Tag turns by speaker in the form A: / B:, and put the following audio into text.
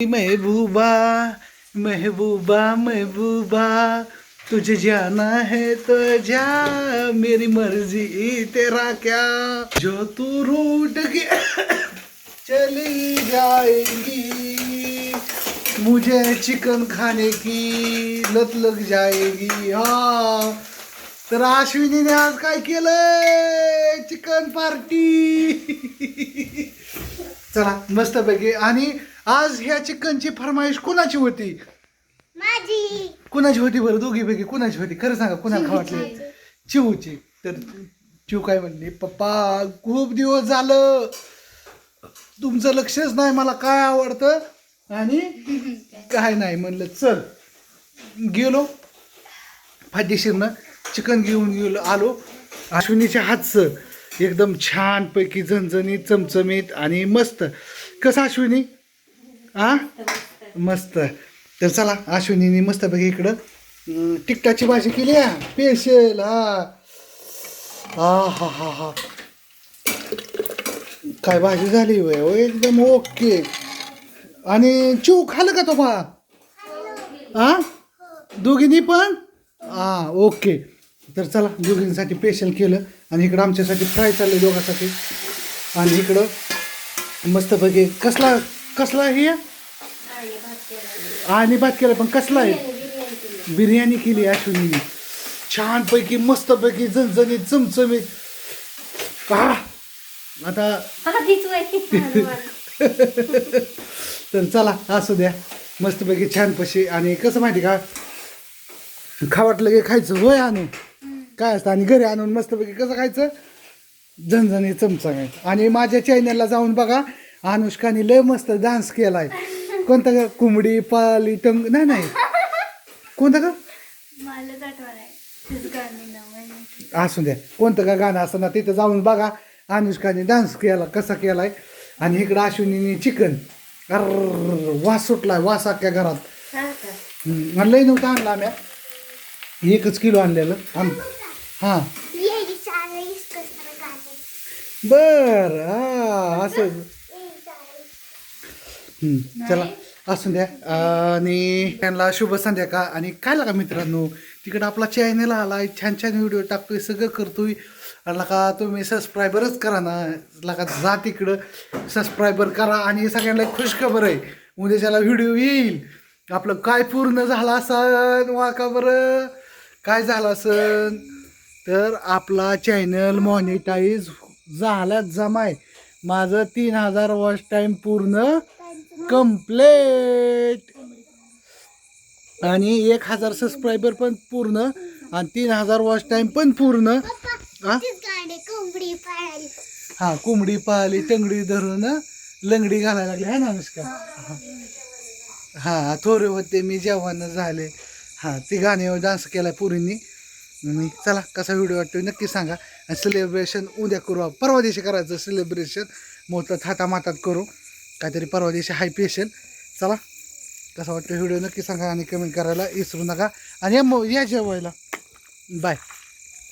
A: महबूबा महबूबा महबूबा तुझे जाना है तो जा मेरी मर्जी तेरा क्या? जो तू रूट के चली जाएगी मुझे चिकन खाने की लत लग जाएगी। हा तर अश्विनीने आज काय केलं चिकन पार्टी। चला मस्तपैकी. आणि आज ह्या चिकनची फरमाईश कुणाची होती?
B: माझी.
A: कुणाची होती बरं? दोघीपैकी कुणाची होती? खरं सांगा कुणाला वाटली? चिवची तर चिव काय म्हणली पप्पा खूप दिवस झालं. तुमचं लक्षच नाही मला काय आवडतं? आणि काय नाही म्हणलं चल गेलो. फायदेशीरनं चिकन घेऊन गेलो आलो. अश्विनीच्या हातचं एकदम छानपैकी झणझणीत चमचमीत आणि मस्त. कसं अश्विनी? आ? मस्त. तर चला अश्विनीने मस्तपैकी इकडं अं, तिकटाची भाजी केली आहे स्पेशल हा. हा हा हा हा. काय भाजी झाली वय हो एकदम ओके. आणि चिव खाल्लं का तो बा? हा दोघींनी पण? हा ओके. तर चला दोघींसाठी स्पेशल केलं आणि इकडं आमच्यासाठी फ्राय चाललं दोघांसाठी. आणि इकडं मस्तपैकी कसला कसला हे? आणि भात केला पण कसला आहे? बिर्याणी केली अश्विनीने. छानपैकी मस्तपैकी झणझणीत चमचमीत. का आता तर चला असू द्या. मस्तपैकी छान पशी. आणि कसं माहिती का? खावाटलं की खायचं होय आणून. काय असतं आणि घरी आणून मस्तपैकी कसं खायचं? झणझणी चमचा आणि माझ्या चॅनलला जाऊन बघा अनुष्काने लय मस्त डान्स केलाय. कोणता ग कुंबडी पाली टंग नाही नाही. कोणतं का?
B: मला आठवण आहे गाणं नाव आहे
A: असू द्या. कोणतं का गाणं असं ना तिथं जाऊन बघा. अनुष्काने डान्स केला कसा केलाय. आणि इकडं अश्विनीने चिकन अर वास सुटलाय वास अख्ख्या घरात.
B: हा का
A: हम्म, आणि लई नव्हतं आणलं आम्ही. एकच किलो आणलेलं. आम हां. बर हा असं. चला असू द्या. आणि त्यांना शुभ संध्याकाळ. आणि काय लागा मित्रांनो तिकडं आपला चॅनल आलाय छान छान व्हिडिओ टाकतोय सगळं करतोय. आणि का तुम्ही सबस्क्रायबरच करा ना. लका जा तिकडं सबस्क्रायबर करा आणि सगळ्यांना खुशखबर आहे. उद्याच्याला व्हिडिओ येईल आपलं काय पूर्ण झालं असन वा का बरं. काय झालं असन? तर आपला चॅनल मॉनिटाईज झाला जमाय. माझं तीन हजार वॉच टाईम पूर्ण कम्प्लेट आणि एक हजार सबस्क्रायबर पण पूर्ण. आणि तीन हजार वॉच टाईम पण पूर्ण. हा
B: कोंबडी पाळली.
A: हा टंगडी धरून लंगडी घालायला लागली है ना अनुष्का? हा. थोरे होते मी जेवण झाले. हा ती गाण्यावर डान्स केलाय पुरींनी. आणि चला कसा व्हिडिओ वाटतो नक्की सांगा. आणि सेलिब्रेशन उद्या करू. परवा दिवशी करायचं सेलिब्रेशन मोठं थाटामाटात करू. काहीतरी परवा दिवशी हाय पेशल चला कसं वाटतं व्हिडिओ नक्की सांगा आणि कमेंट करायला विसरू नका. आणि या मो- या जेवायला. बाय